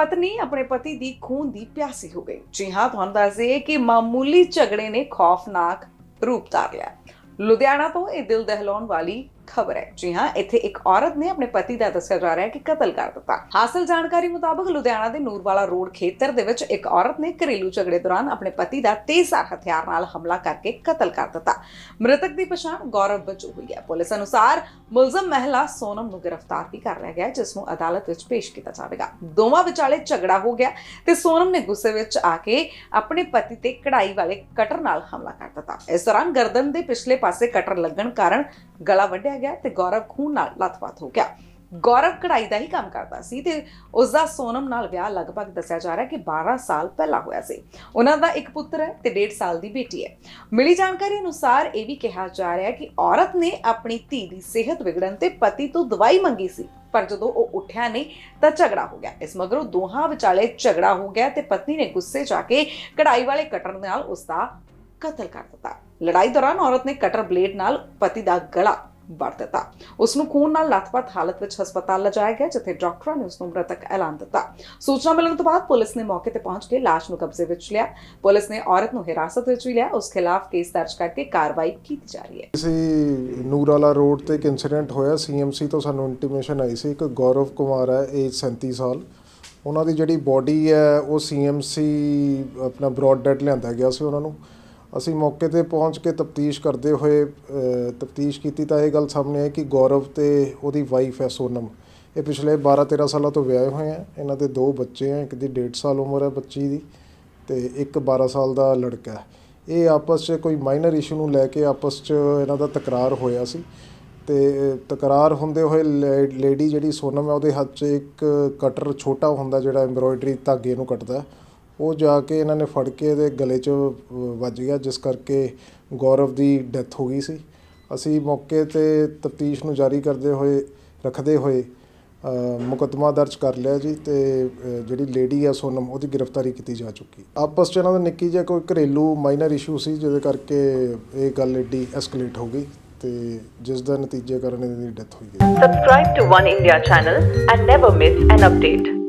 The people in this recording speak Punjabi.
ਪਤਨੀ ਆਪਣੇ ਪਤੀ ਦੀ ਖੂਨ ਦੀ ਪਿਆਸੀ ਹੋ ਗਈ। ਜੀ ਹਾਂ, ਤੁਹਾਨੂੰ ਦੱਸ ਦਈਏ ਕਿ ਮਾਮੂਲੀ ਝਗੜੇ ਨੇ ਖੌਫਨਾਕ ਰੂਪ ਧਾਰ ਲਿਆ। ਲੁਧਿਆਣਾ ਤੋਂ ਇਹ ਦਿਲ ਦਹਿਲਾਉਣ ਵਾਲੀ ਖਬਰ ਹੈ। ਜੀ ਹਾਂ ਇੱਥੇ ਇੱਕ ਔਰਤ ਨੇ ਆਪਣੇ ਪਤੀ ਦਾ ਦੱਸਿਆ ਜਾ ਰਿਹਾ ਹੈ ਕਿ ਕਤਲ ਕਰ ਦਿੱਤਾ। ਹਾਸਲ ਜਾਣਕਾਰੀ ਮੁਤਾਬਕ ਲੁਧਿਆਣਾ ਦੇ ਨੂਰਵਾਲਾ ਰੋਡ ਖੇਤਰ ਦੇ ਵਿੱਚ ਇੱਕ ਔਰਤ ਨੇ ਘਰੇਲੂ ਝਗੜੇ ਦੌਰਾਨ ਆਪਣੇ ਪਤੀ ਦਾ ਤੇਜ਼ਧਾਰ ਹਥਿਆਰ ਨਾਲ ਹਮਲਾ ਕਰਕੇ ਕਤਲ ਕਰ ਦਿੱਤਾ। ਮ੍ਰਿਤਕ ਦੀ ਪਛਾਣ ਗੌਰਵ ਵਜੋਂ ਹੋਈ ਹੈ। ਪੁਲਿਸ ਅਨੁਸਾਰ ਮੁਲਜ਼ਮ ਮਹਿਲਾ ਸੋਨਮ ਨੂੰ ਗ੍ਰਿਫਤਾਰ ਵੀ ਕਰ ਲਿਆ ਗਿਆ ਹੈ, ਜਿਸ ਨੂੰ ਅਦਾਲਤ ਵਿੱਚ ਪੇਸ਼ ਕੀਤਾ ਜਾਵੇਗਾ। ਦੋਵਾਂ ਵਿਚਾਲੇ ਝਗੜਾ ਹੋ ਗਿਆ ਤੇ ਸੋਨਮ ਨੇ ਗੁੱਸੇ ਵਿੱਚ ਆ ਕੇ ਆਪਣੇ ਪਤੀ ਤੇ ਕਢਾਈ ਵਾਲੇ ਕਟਰ ਨਾਲ ਹਮਲਾ ਕਰ ਦਿੱਤਾ। ਇਸ ਦੌਰਾਨ ਗਰਦਨ ਦੇ ਪਿਛਲੇ ਪਾਸੇ ਕਟਰ ਲੱਗਣ ਕਾਰਨ ਗਲਾ ਵੱਢਿਆ ਗਿਆ ਤੇ ਗੌਰਵ ਖੂਨ ਨਾਲ ਲੱਥਪੱਥ ਹੋ ਗਿਆ। ਗੌਰਵ ਕਢਾਈ ਦਾ ਹੀ ਕੰਮ ਕਰਦਾ ਸੀ ਤੇ ਉਸ ਦਾ ਸੋਨਮ ਨਾਲ ਵਿਆਹ ਲਗਭਗ ਦੱਸਿਆ ਜਾ ਰਿਹਾ ਕਿ 12 ਸਾਲ ਪਹਿਲਾਂ ਹੋਇਆ ਸੀ। ਉਹਨਾਂ ਦਾ ਇੱਕ ਪੁੱਤਰ ਹੈ ਤੇ 1.5 ਸਾਲ ਦੀ ਬੇਟੀ ਹੈ। ਮਿਲੀ ਜਾਣਕਾਰੀ ਅਨੁਸਾਰ ਇਹ ਵੀ ਕਿਹਾ ਜਾ ਰਿਹਾ ਹੈ ਕਿ ਔਰਤ ਨੇ ਆਪਣੀ ਧੀ ਦੀ ਸਿਹਤ ਵਿਗੜਨ ਤੇ ਪਤੀ ਤੋਂ ਦਵਾਈ ਮੰਗੀ ਸੀ, ਪਰ ਜਦੋਂ ਉਹ ਉੱਠਿਆ ਨਹੀਂ ਤਾਂ ਝਗੜਾ ਹੋ ਗਿਆ। ਇਸ ਮਗਰੋਂ ਦੋਹਾਂ ਵਿਚਾਲੇ ਝਗੜਾ ਹੋ ਗਿਆ ਤੇ ਪਤਨੀ ਨੇ ਗੁੱਸੇ 'ਚ ਆ ਕੇ ਕਢਾਈ ਵਾਲੇ ਕਟਰ ਨਾਲ ਉਸ ਦਾ ਕਤਲ ਕਰ ਦਿੱਤਾ। ਲੜਾਈ ਦੌਰਾਨ ਔਰਤ ਨੇ ਕਟਰ ਬਲੇਡ ਨਾਲ ਪਤੀ ਦਾ ਗਲਾ ਵੱਢ ਦਿੱਤਾ। ਉਸ ਨੂੰ ਖੂਨ ਨਾਲ ਲੱਥਪੱਥ ਹਾਲਤ ਵਿੱਚ ਹਸਪਤਾਲ ਲਿਜਾਇਆ ਗਿਆ, ਜਿੱਥੇ ਡਾਕਟਰਾਂ ਨੇ ਉਸ ਨੂੰ ਮ੍ਰਿਤਕ ਐਲਾਨ ਦਿੱਤਾ। ਸੂਚਨਾ ਮਿਲਣ ਤੋਂ ਬਾਅਦ ਪੁਲਿਸ ਨੇ ਮੌਕੇ ਤੇ ਪਹੁੰਚ ਕੇ ਲਾਸ਼ ਨੂੰ ਕਬਜ਼ੇ ਵਿੱਚ ਲਿਆ। ਪੁਲਿਸ ਨੇ ਔਰਤ ਨੂੰ ਹਿਰਾਸਤ ਵਿੱਚ ਵੀ ਲਿਆ। ਉਸ ਖਿਲਾਫ ਕੇਸ ਦਰਜ ਕਰਕੇ ਕਾਰਵਾਈ ਕੀਤੀ ਜਾ ਰਹੀ ਹੈ। ਅਸੀਂ ਨੂਰਾਲਾ ਰੋਡ ਤੇ ਇੱਕ ਇਨਸੀਡੈਂਟ ਹੋਇਆ। ਸੀਐਮਸੀ ਤੋਂ ਸਾਨੂੰ ਇੰਟੀਮੇਸ਼ਨ ਆਈ ਸੀ। ਇੱਕ ਗੌਰਵ ਕੁਮਾਰ ਹੈ ਏਜ 37 ਸਾਲ। ਉਹਨਾਂ ਦੀ ਜਿਹੜੀ ਬਾਡੀ ਹੈ, ਉਹ ਸੀਐਮਸੀ ਆਪਣਾ ਬ੍ਰੌਡ ਡੈਡ ਲਿਆਂਦਾ ਗਿਆ ਸੀ ਉਹਨਾਂ ਨੂੰ। ਅਸੀਂ ਮੌਕੇ ਤੇ ਪਹੁੰਚ ਕੇ ਤਫਤੀਸ਼ ਕਰਦੇ ਹੋਏ ਤਫਤੀਸ਼ ਕੀਤੀ ਤਾਂ ਇਹ ਗੱਲ ਸਾਹਮਣੇ ਆਈ ਕਿ ਗੌਰਵ ਤੇ ਉਹਦੀ ਵਾਈਫ ਹੈ ਸੋਨਮ। ਇਹ ਪਿਛਲੇ 12-13 ਸਾਲਾਂ ਤੋਂ ਵਿਆਹੇ ਹੋਏ ਆ। ਇਹਨਾਂ ਦੇ ਦੋ ਬੱਚੇ ਆ, ਇੱਕ ਦੀ 1.5 ਸਾਲ ਉਮਰ ਹੈ ਬੱਚੀ ਦੀ ਤੇ ਇੱਕ 12 ਸਾਲ ਦਾ ਲੜਕਾ ਹੈ। ਇਹ ਆਪਸ 'ਚ ਕੋਈ ਮਾਈਨਰ ਇਸ਼ੂ ਨੂੰ ਲੈ ਕੇ ਆਪਸ 'ਚ ਇਹਨਾਂ ਦਾ ਤਕਰਾਰ ਹੋਇਆ ਸੀ ਤੇ ਤਕਰਾਰ ਹੁੰਦੇ ਹੋਏ ਲੇਡੀ ਜਿਹੜੀ ਸੋਨਮ ਹੈ ਉਹਦੇ ਹੱਥ 'ਚ ਇੱਕ ਕਟਰ ਛੋਟਾ ਹੁੰਦਾ ਜਿਹੜਾ ਐਮਬ੍ਰੋਇਡਰੀ ਧਾਗੇ ਨੂੰ ਕੱਟਦਾ ਉਹ ਜਾ ਕੇ ਇਹਨਾਂ ਨੇ ਫੜ ਕੇ ਇਹਦੇ ਗਲੇ 'ਚ ਵੱਜ ਗਿਆ, ਜਿਸ ਕਰਕੇ ਗੌਰਵ ਦੀ ਡੈਥ ਹੋ ਗਈ ਸੀ। ਅਸੀਂ ਮੌਕੇ ਤੇ ਤਫਤੀਸ਼ ਨੂੰ ਜਾਰੀ ਕਰਦੇ ਹੋਏ, ਰੱਖਦੇ ਹੋਏ ਮੁਕੱਦਮਾ ਦਰਜ ਕਰ ਲਿਆ ਜੀ ਤੇ ਜਿਹੜੀ ਲੇਡੀ ਆ ਸੋਨਮ, ਉਹਦੀ ਗ੍ਰਿਫਤਾਰੀ ਕੀਤੀ ਜਾ ਚੁੱਕੀ। ਆਪਸ 'ਚ ਇਹਨਾਂ ਦਾ ਨਿੱਕੀ ਜਿਹਾ ਕੋਈ ਘਰੇਲੂ ਮਾਈਨਰ ਇਸ਼ੂ ਸੀ, ਜਿਹਦੇ ਕਰਕੇ ਇਹ ਗੱਲ ਏਡੀ ਐਸਕੇਲੇਟ ਹੋ ਗਈ ਤੇ ਜਿਸ ਦਾ ਨਤੀਜੇ ਕਾਰਨ ਇਹਦੀ ਡੈਥ ਹੋਈ ਹੈ। Subscribe to One India channel and never miss an update.